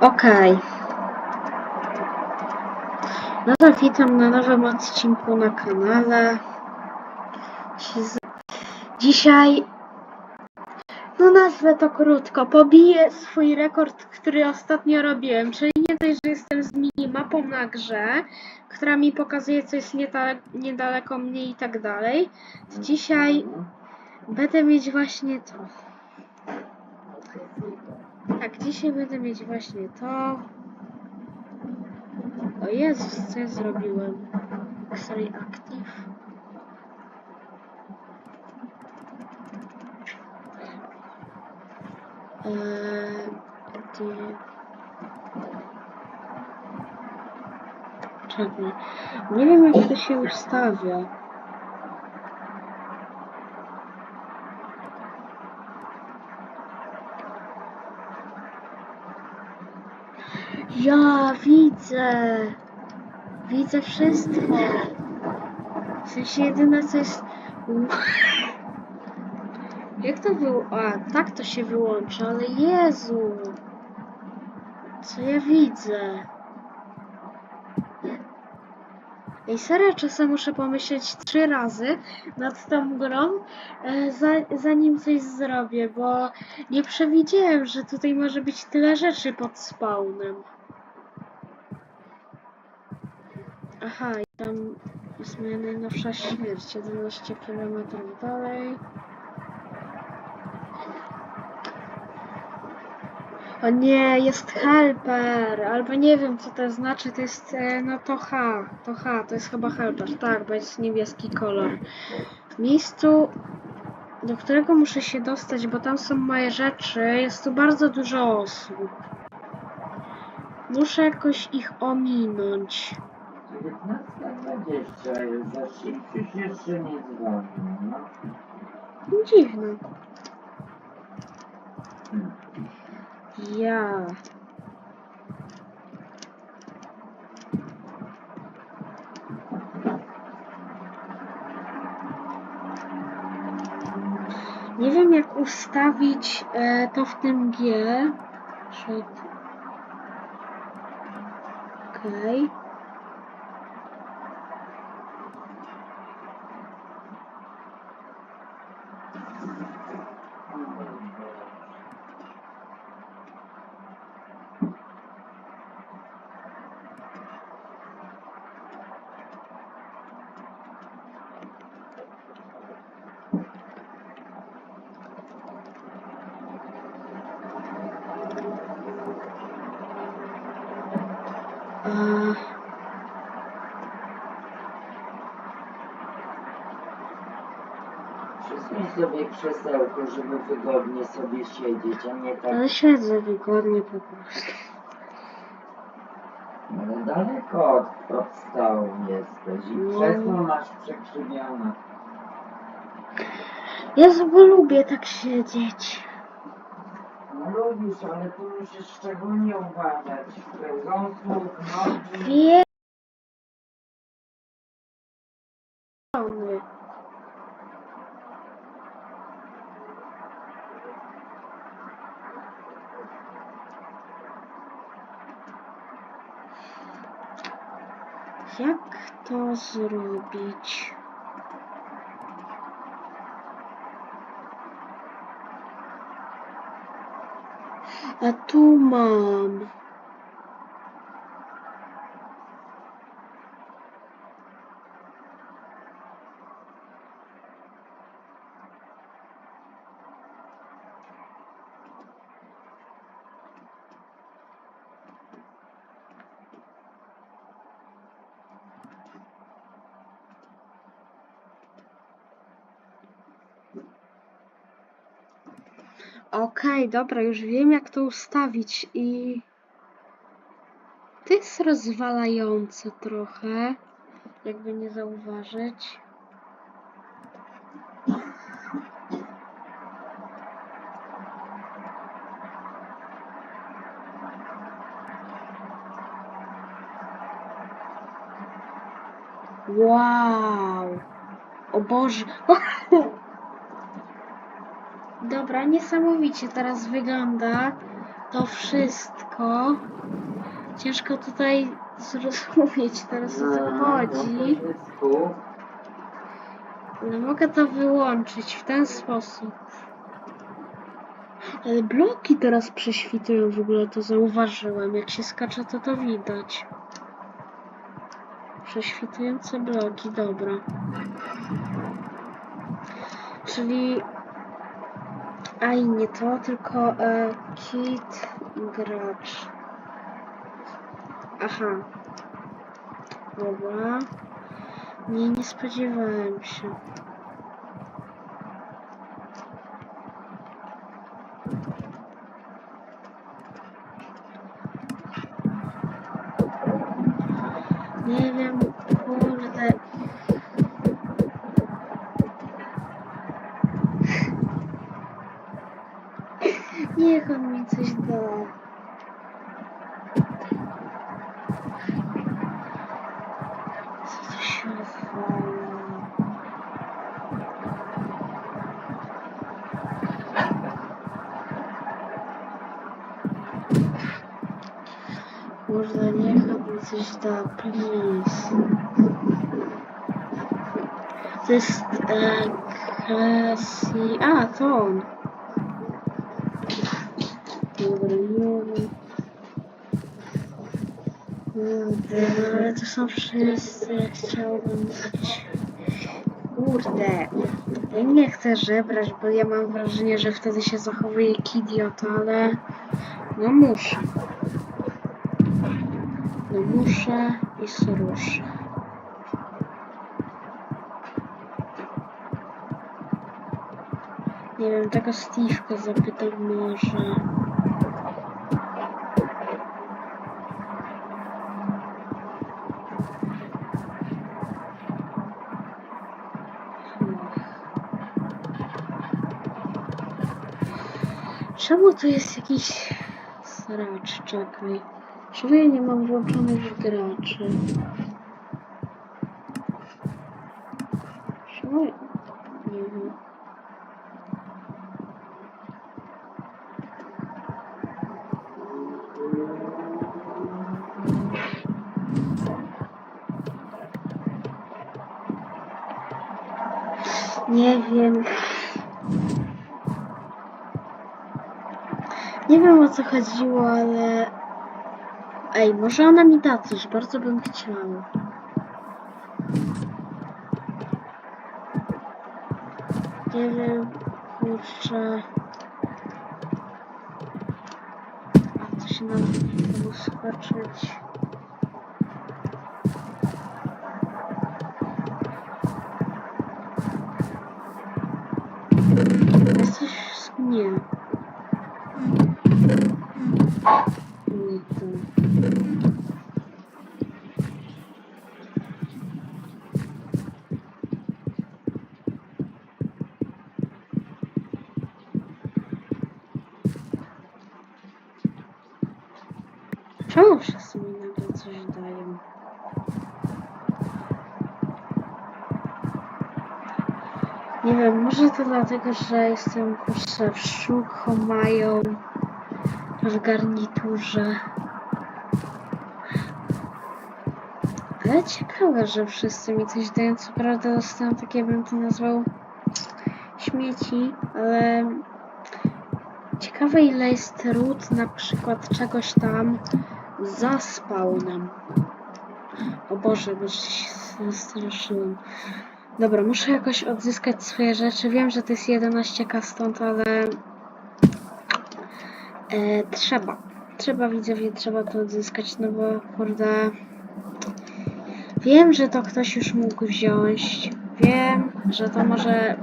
Okej. No to witam na nowym odcinku na kanale. Dzisiaj, no nazwę to krótko, pobiję swój rekord, który ostatnio robiłem, czyli nie dość, że jestem z minimapą na grze, która mi pokazuje, co jest niedale- niedaleko mnie i tak dalej. Dzisiaj będę mieć właśnie to. Tak, dzisiaj będę mieć właśnie to. O Jezus, co ja zrobiłem? X-ray Active. Eee. Czekaj. Nie wiem jak to się ustawia. Ja widzę. Widzę wszystko. W sensie jedyne co jest. Jak to było? A, tak to się wyłącza, ale Jezu. Co ja widzę? Ej, serio, czasem muszę pomyśleć trzy razy nad tą grą, e, za, zanim coś zrobię, bo nie przewidziałem, że tutaj może być tyle rzeczy pod spawnem. Aha, i tam jest moja najnowsza śmierć, 11 km dalej. O nie, jest helper, albo nie wiem co to znaczy, to jest, e, no to H, to H, to jest chyba helper, tak, bo jest niebieski kolor. W miejscu, do którego muszę się dostać, bo tam są moje rzeczy, jest tu bardzo dużo osób. Muszę jakoś ich ominąć. 19.20 jest, za Krzysiuś jeszcze nie no. Dziwne. Ja. Nie wiem jak ustawić e, to w tym G. Przed... Okej. E, sobie krzesełko, żeby wygodnie sobie siedzieć, a nie tak ale siedzę wygodnie po prostu. no, daleko od, od stołu jesteś i No. krzesło masz przekrzywione. Jezu, bo lubię tak siedzieć. No lubisz, ale tu musisz szczególnie uważać. Kręgosłup, nogi. Wie... Jak to zrobić? A tu mam. Okej, dobra, już wiem jak to ustawić i... To jest rozwalające trochę, jakby nie zauważyć. Wow! O Boże! Dobra, niesamowicie teraz wygląda. to wszystko. Ciężko tutaj zrozumieć teraz o co chodzi. Tu. Ale mogę to wyłączyć w ten sposób. Ale bloki teraz prześwitują w ogóle, to zauważyłem. Jak się skacze, to to widać. Prześwitujące bloki, dobra. Czyli... A i nie to, tylko e, kit gracz. Aha. Dobra. Nie, nie spodziewałem się. Nie wiem, kurde. Niech on mi coś da. Co to się odwala? Kurde, niech on mi coś da, please. To jest e, Cassie... A, to on. No ale to są wszyscy, chciałbym jakieś... Kurde, ja nie chcę żebrać, bo ja mam wrażenie, że wtedy się zachowuję jak idiot, ale... No muszę. No muszę i sruszę. Nie wiem, tego Steve'ka zapytam może. Czemu tu jest jakiś sracz? Czekaj. Czemu ja nie mam włączonych graczy? Czemu? Nie wiem. Nie wiem. Nie wiem o co chodziło, ale... Ej, może ona mi da coś, bardzo bym chciała. Nie wiem, kurczę... A to się nam skoczyć. Jesteś... Nie. Nie. Czemu wszyscy mi nagle coś dają? Nie wiem, może to dlatego, że jestem kurczę w szuchu mają w garniturze. Ale ciekawe, że wszyscy mi coś dają. Co prawda dostałem takie, bym to nazwał śmieci, ale ciekawe ile jest ród na przykład czegoś tam za spawnem. O Boże, bo się straszyłem. Dobra, muszę jakoś odzyskać swoje rzeczy. Wiem, że to jest 11k stąd, ale e, trzeba. Trzeba widzowie, trzeba to odzyskać, no bo kurde. Wiem, że to ktoś już mógł wziąć. Wiem, że to może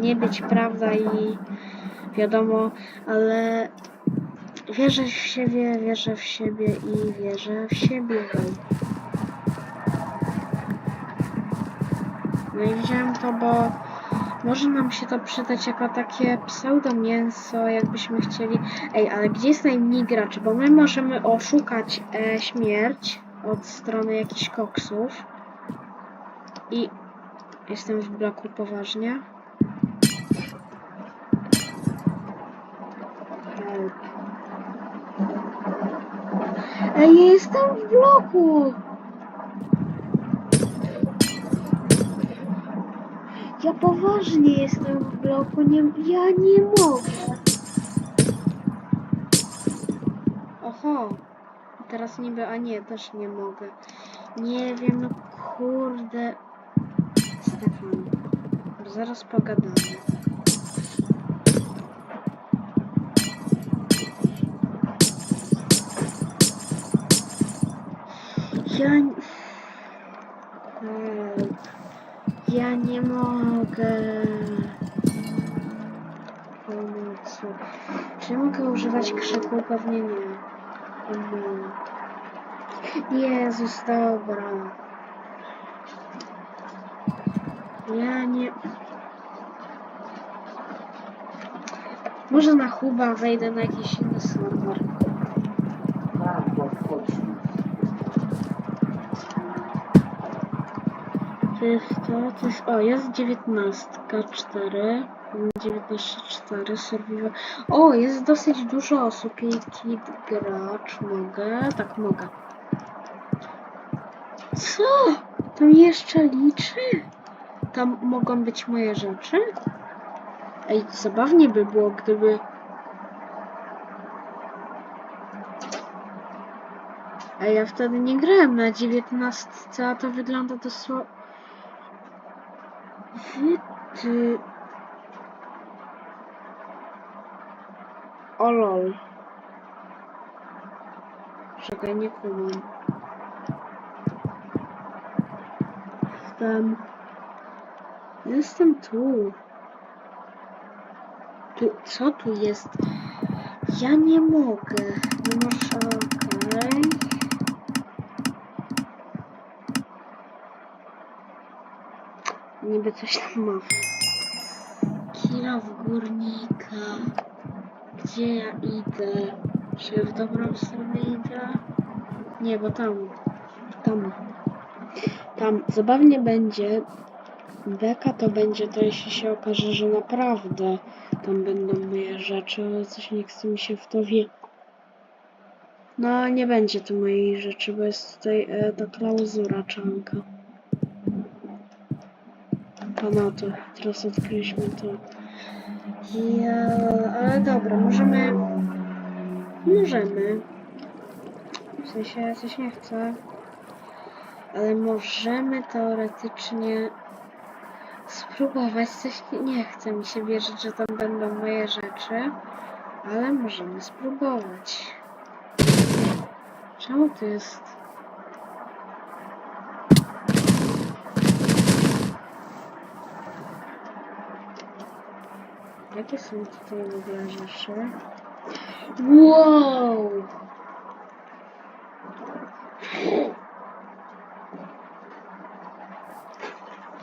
nie być prawda i wiadomo, ale wierzę w siebie, wierzę w siebie i wierzę w siebie. No i wziąłem to, bo może nam się to przydać jako takie pseudo mięso, jakbyśmy chcieli. Ej, ale gdzie jest najmniej graczy? Bo my możemy oszukać e, śmierć od strony jakichś koksów. I jestem w bloku poważnie. Ej, jestem w bloku! Ja poważnie jestem w bloku, nie, ja nie mogę. Oho, teraz niby, a nie, też nie mogę. Nie wiem, no kurde. Stefan, zaraz pogadamy. Ja... Help. Ja nie mogę. Pomocy. Czy mogę używać krzyku? Pewnie nie. Jezus, dobra. Ja nie... Może na Huba wejdę na jakiś inny serwer. To o, jest 19, 4, 19, 4, survival. O, jest dosyć dużo osób, kid gracz, mogę, tak mogę. Co? Tam jeszcze liczy? Tam mogą być moje rzeczy? Ej, zabawnie by było, gdyby... Ej, ja wtedy nie grałem na 19, a to wygląda dosłownie... Wy ty... O lol. Czekaj, nie kumam. Jestem... Jestem tu. Tu, co tu jest? Ja nie mogę. Nie możesz, okej. Niby coś tam ma. Kira w górnika. Gdzie ja idę? Czy w dobrą stronę idę? Nie, bo tam. Tam. Tam. Zabawnie będzie. Beka to będzie to, jeśli się okaże, że naprawdę tam będą moje rzeczy, ale coś nie chce mi się w to wie. No, nie będzie tu mojej rzeczy, bo jest tutaj e, ta klauzura czanka. Panato. Teraz odkryliśmy to. Ja, ale dobra, możemy. Możemy. W sensie coś nie chcę. Ale możemy teoretycznie spróbować. Coś nie, chce mi się wierzyć, że tam będą moje rzeczy. Ale możemy spróbować. Czemu to jest? Jakie są tutaj rzeczy? Wow!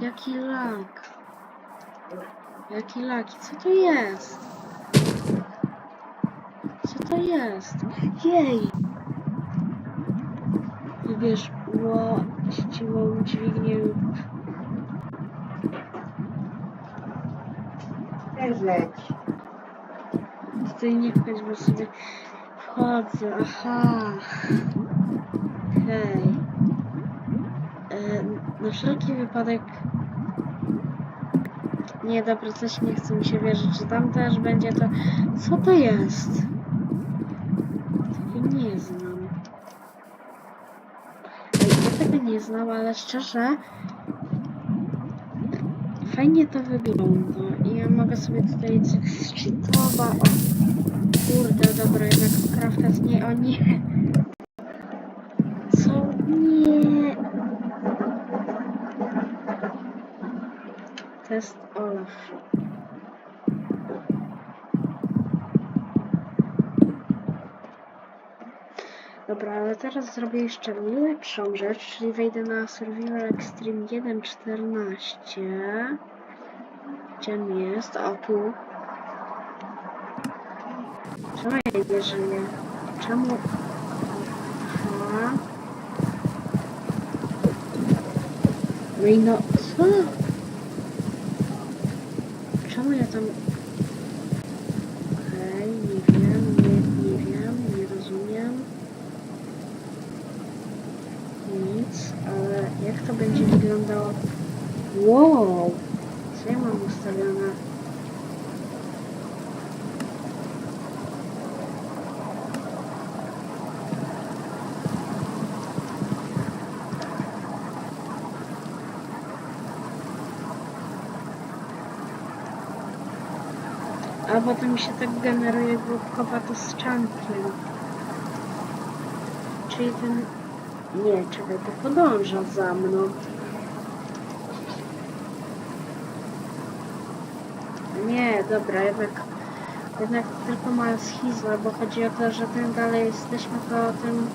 Jaki lag? Jaki lag? Co to jest? Co to jest? Jej! Wybierz właściwą dźwignię lub Też leć. Tutaj nie wchodź, bo sobie wchodzę. Aha. E, Na wszelki wypadek. Nie, dobra, coś nie chce mi się wierzyć, że tam też będzie to. Co to jest? Tego nie znam. Ja tego nie znam, ale szczerze. Fajnie to wygląda i ja mogę sobie tutaj coś zczytować. O kurde, dobra, jednak crafted nie, o nie. Co? Nie. Test Olaf. Dobra, ale teraz zrobię jeszcze lepszą rzecz, czyli wejdę na Survival Extreme 1.14. Gdzie on jest? O, tu. Czemu ja nie żyję? Czemu? Aha. No i no, co? Czemu ja tam... to będzie wyglądało? Wow! Co ja mam ustawione? A potem się tak generuje głupkowato z czankiem. Czyli ten... Nie, czekaj, to podąża za mną. Nie, dobra, jednak... Jednak tylko mała schizma, bo chodzi o to, że tym dalej jesteśmy, to tym...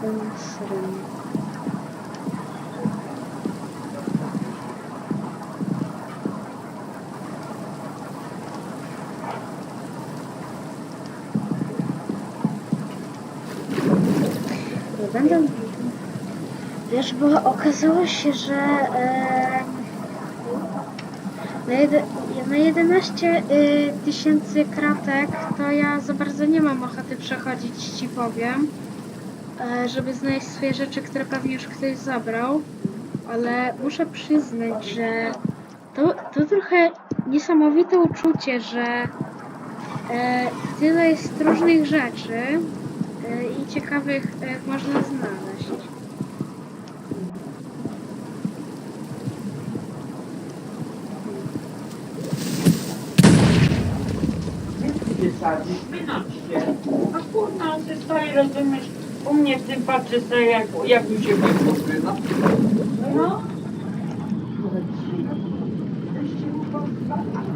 Tym srym. Nie będę... Wiesz, bo okazało się, że jede, na 11 y, tysięcy kratek to ja za bardzo nie mam ochoty przechodzić, ci powiem, e, żeby znaleźć swoje rzeczy, które pewnie już ktoś zabrał, ale muszę przyznać, że to, to trochę niesamowite uczucie, że e, tyle jest różnych rzeczy, e, i ciekawych e, można znaleźć. Wynoście. A kurna, on się stoi, rozumiesz, u mnie w tym patrzy sobie, jak, jak mi się wypływa. No. Nie,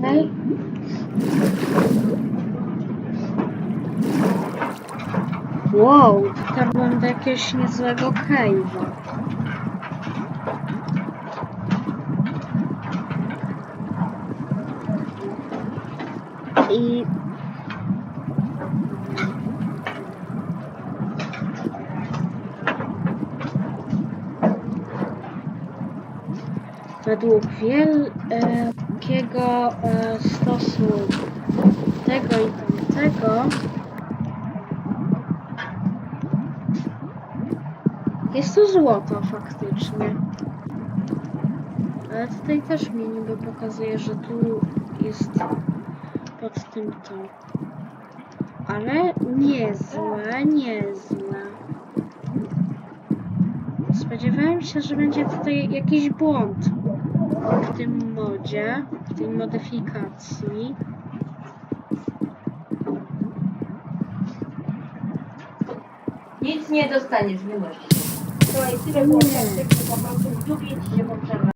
Okej. Wow, dotarłem do jakiegoś niezłego cave'a. I... Według wielkiego e, stosu tego i tamtego jest to złoto faktycznie. Ale tutaj też mi niby pokazuje, że tu jest pod tym to. Ale niezłe, niezłe. Spodziewałem się, że będzie tutaj jakiś błąd w tym modzie, w tej modyfikacji. Nic nie dostaniesz, wynoś się. Słuchaj, tyle było tak, po prostu w dupie ci się poprzerwa.